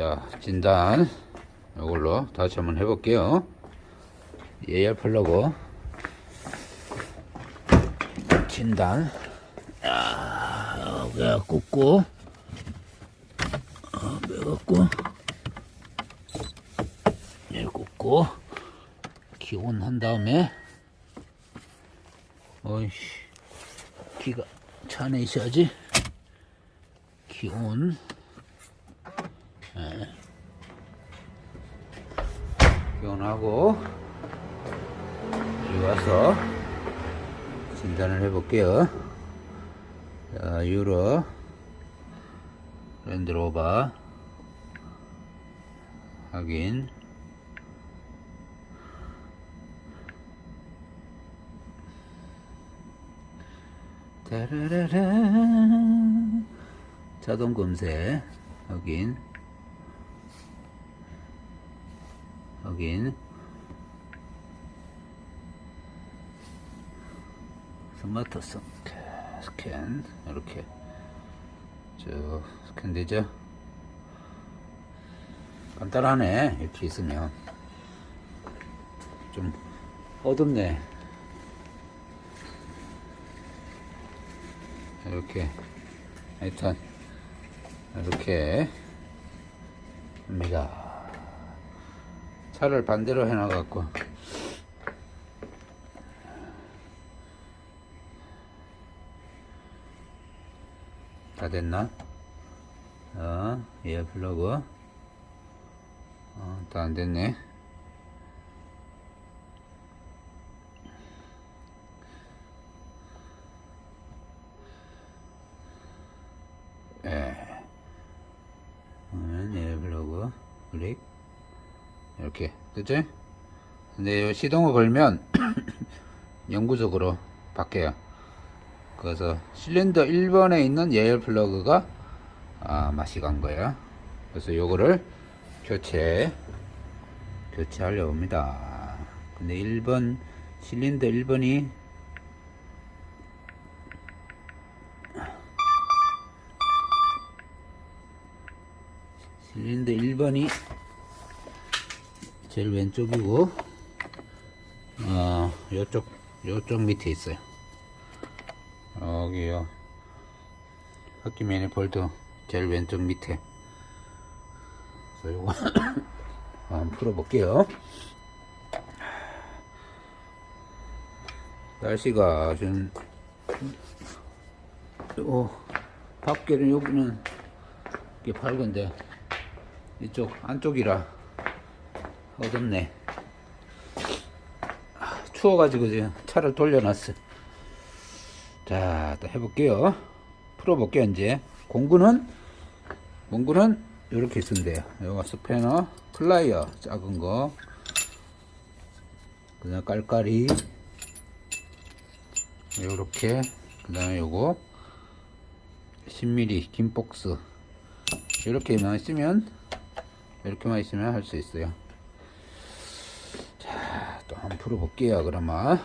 자, 진단 이걸로 다시 한번 해볼게요. 예열 플러그 진단. 야, 여기가 꽂고, 어, 빼갖고, 얘 꽂고, 기온 한 다음에, 어이씨, 기가 차 안에 있어야지. 기온. 기온하고 여기 와서 진단을 해볼게요. 자, 유로 랜드로버 확인. 자동 검색 확인 확인 스마트 스- 스캔 이렇게 쭉 스캔 되죠? 간단하네 이렇게 있으면. 좀 어둡네. 이렇게 하여튼 이렇게. 합니다 차를 반대로 해놔갖고 다 됐나? 어, 예, 플러그. 어, 다 안 됐네. 됐지? 근데 이 시동을 걸면 영구적으로 바뀌어요. 그래서 실린더 1번에 있는 예열 플러그가 아, 맛이 간 거야. 그래서 요거를 교체 교체하려 합니다. 근데 1번 실린더 1번이 실린더 1번이 제일 왼쪽이고 어 요쪽 요쪽 밑에 있어요. 여기요. 바퀴 매니폴드 제일 왼쪽 밑에. 그래서 요거 한번 풀어볼게요. 날씨가 지금 요 밖에는 여기는 이게 밝은데 이쪽 안쪽이라 어둡네. 아, 추워가지고 지금 차를 돌려놨어. 자, 또 해볼게요. 풀어볼게요, 이제. 공구는, 공구는 이렇게 있으면 돼요. 요거 스패너, 플라이어, 작은 거. 그 다음 깔깔이. 요렇게. 그 다음에 요거. 10mm 긴 박스. 이렇게만 있으면, 이렇게만 있으면 할 수 있어요. 한번 풀어볼게요, 그러면.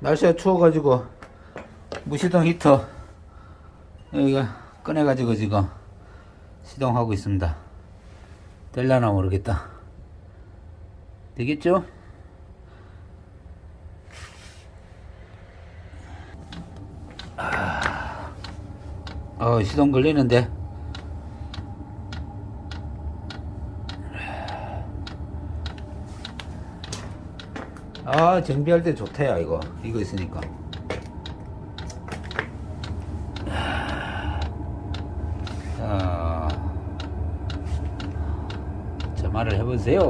날씨가 추워가지고 무시동 히터 여기가 꺼내가지고 지금 시동하고 있습니다. 될라나 모르겠다. 되겠죠? 아, 어, 시동 걸리는데. 아 정비할 때 좋대요 이거. 이거 있으니까. 자, 저 말을 해보세요.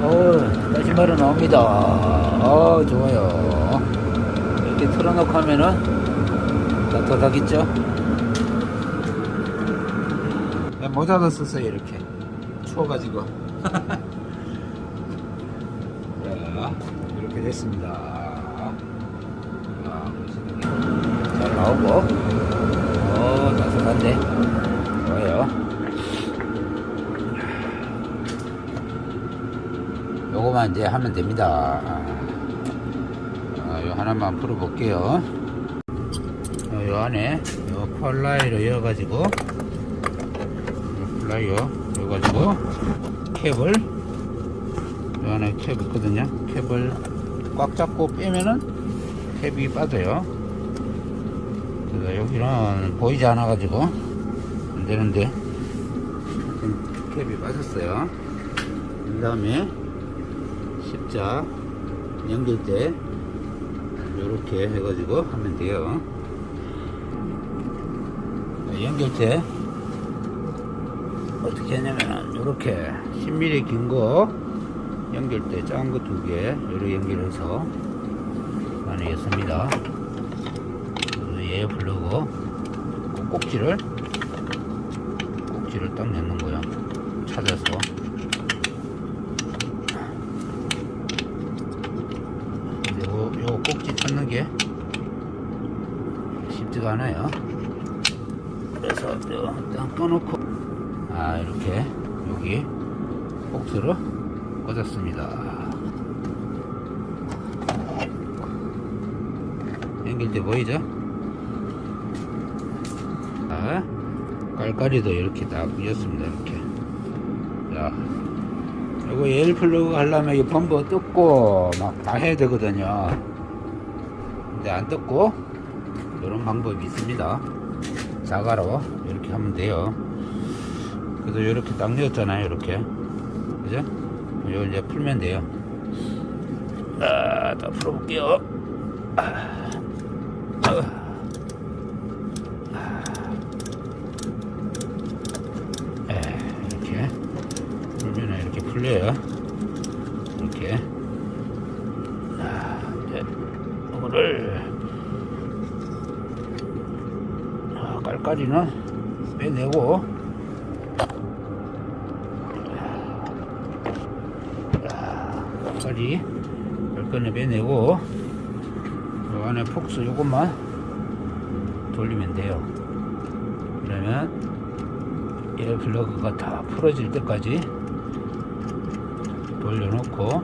어 다시 말은 나옵니다. 어 좋아요. 이렇게 틀어놓고 하면은 따뜻하겠죠? 네, 모자도 썼어요 이렇게 추워가지고. 자 이렇게 됐습니다. 아, 잘 나오고 어 따뜻한데. 좋아요. 요거만 이제 하면 됩니다. 아, 요 하나만 풀어 볼게요. 요 안에 요 플라이로 이어가지고 플라이어 이어가지고 캡을 요 안에 캡 있거든요. 캡을 꽉 잡고 빼면은 캡이 빠져요. 그래서 여기는 보이지 않아 가지고 안 되는데 캡이 빠졌어요. 그 다음에 십자 연결대 이렇게 해가지고 하면 돼요. 연결대 어떻게 하냐면 이렇게 10mm 긴 거 연결대 작은 거 두 개 이렇게 연결해서 그래서 얘 플러그 꼭지를 꼭지를 딱 넣는 거야 찾아서. 요, 요 꼭지 찾는 게 쉽지가 않아요. 그래서 딱 꺼놓고 아 이렇게 여기 복수로 꽂았습니다. 연결돼 보이죠? 자 깔깔이도 이렇게 다 끼었습니다 이렇게. 자 요거 에일 플러그 하려면 이 범버 뜯고 막 다 해야 되거든요. 근데 안 뜯고 이런 방법이 있습니다. 자가로 이렇게 하면 돼요 그래서 이렇게 딱 넣었잖아요 이렇게. 그죠? 이거 이제 풀면 돼요. 아, 다 풀어볼게요. 아, 아. 에, 이렇게. 풀면 이렇게 풀려요. 이렇게. 아, 이제 이거를. 아, 깔깔이는 빼내고 깔깔이 열건을 빼내고 요 안에 폭스 요것만 돌리면 돼요. 그러면 에어 플러그가 다 풀어질 때까지 돌려놓고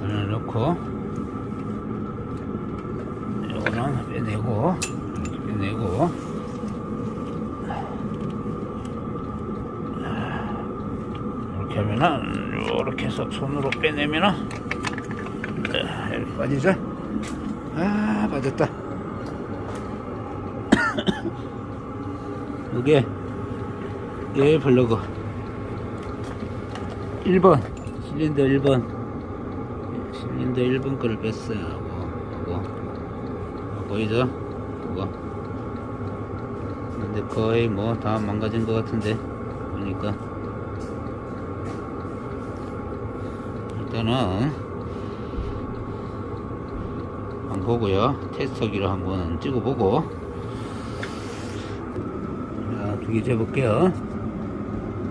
돌려놓고 요거는 빼내고 이렇게 빼내고 하면은 이렇게 해서 손으로 빼내면은 자, 이렇게 빠지죠 아 빠졌다. 이게 예 블로그. 1번 실린더 1번. 실린더 1번 거를 뺐어요. 이거 이거. 보이죠? 이거. 근데 거의 뭐 다 망가진 것 같은데 보니까 일단은 한번 보고요. 테스터기로 한번 찍어보고. 자, 두개 재볼게요.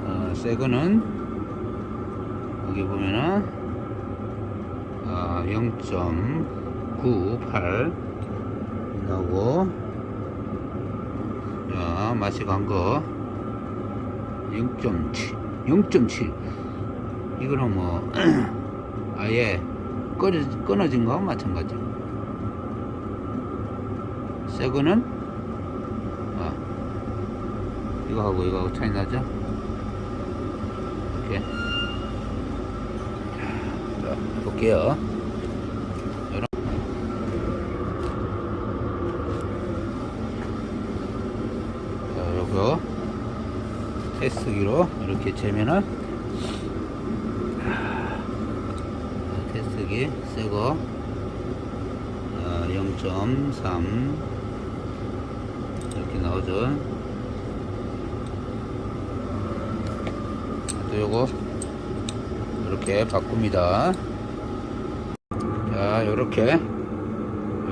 어, 새 거는 여기 보면은 어, 0.98 나오고 자, 맛이 간거 0.7 0.7 이거는 뭐 아예 끊어, 끊어진 거하고 마찬가지. 새 거는 아, 이거하고 이거하고 차이 나죠? 이렇게 자 볼게요. 테스트기로 이렇게 재면은 테스트기 새거 0.3 이렇게 나오죠. 또 요거 이렇게 바꿉니다. 자 요렇게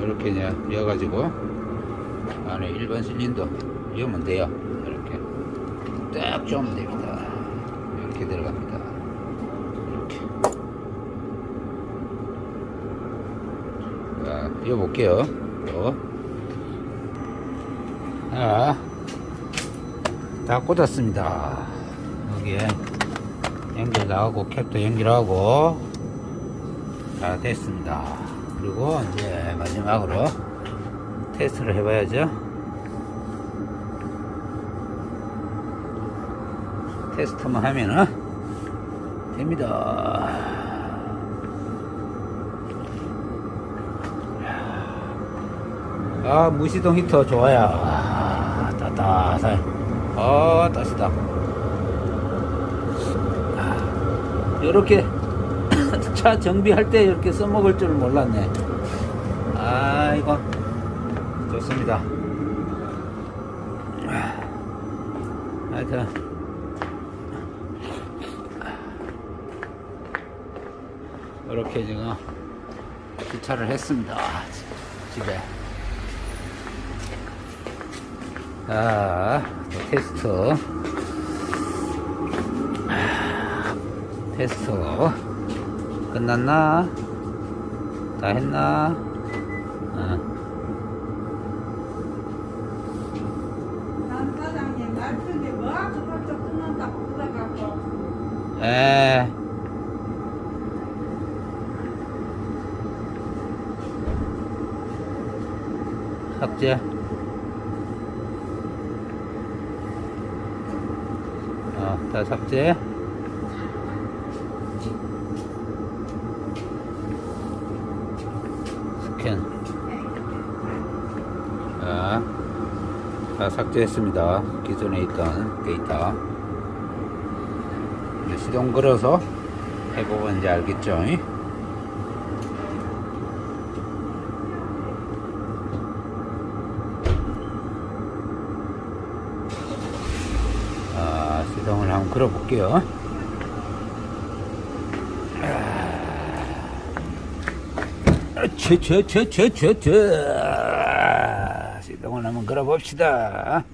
요렇게 그냥 이어가지고 안에 일반 실린더 이으면 돼요. 이렇게 딱 쪼면 됩니다. 이렇게 들어갑니다 이렇게 자 이어볼게요 또. 자, 다 꽂았습니다. 여기에 연결 나오고 캡도 연결하고 다 됐습니다. 그리고 이제 마지막으로 테스트를 해봐야죠. 테스트만 하면은 됩니다. 아, 무시동 히터 좋아요. 아, 따뜻해. 아, 따시다. 이렇게 차 정비할 때 이렇게 써먹을 줄 몰랐네. 아, 이거 좋습니다. 하여튼 이렇게 지금 주차를 했습니다. 집에. 자, 또 테스트. 테스트. 끝났나? 다 했나? 어. 난 사장님 날편에 뭐 그래갖고 에. 삭제. 어, 다 삭제. 스캔. 자, 다 삭제했습니다. 기존에 있던 데이터. 시동 걸어서 해보면 이제 알겠죠? 걸어 볼게요. 촤촤촤촤촤 시동을 한번 걸어 봅시다.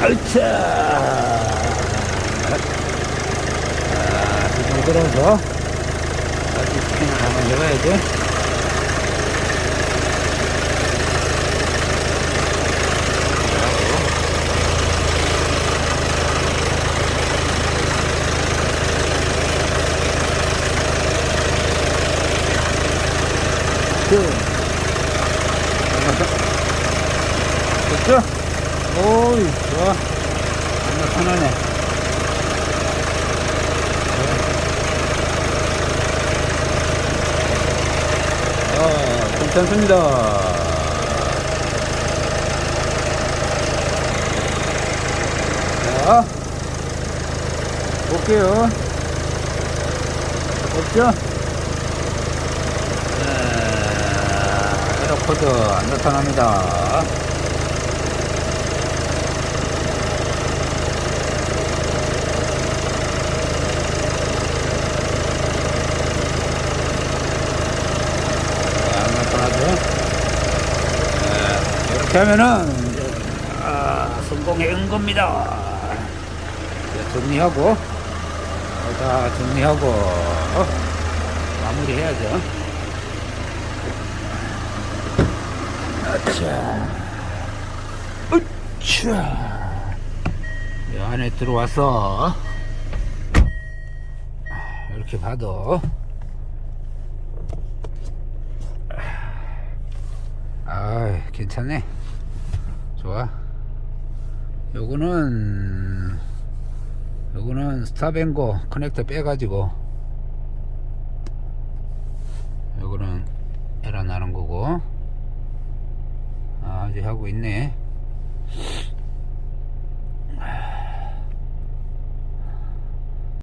알차 자, 시동 걸어서 다시 스캔을 한번 해봐야지. 됐죠? 오이, 좋아. 정말 편하네. 아, 괜찮습니다. 자, 볼게요. 없죠? 에러 코드 안 나타납니다. 안 나타나죠? 네, 이렇게 하면은 아, 성공한 겁니다. 자, 정리하고 다 정리하고 마무리 해야죠. 아차, 으차. 이 안에 들어와서 이렇게 봐도. 아 괜찮네. 좋아. 요거는 요거는 스타뱅고 커넥터 빼가지고 요거는 에러 나는 거고 아, 아직 하고 있네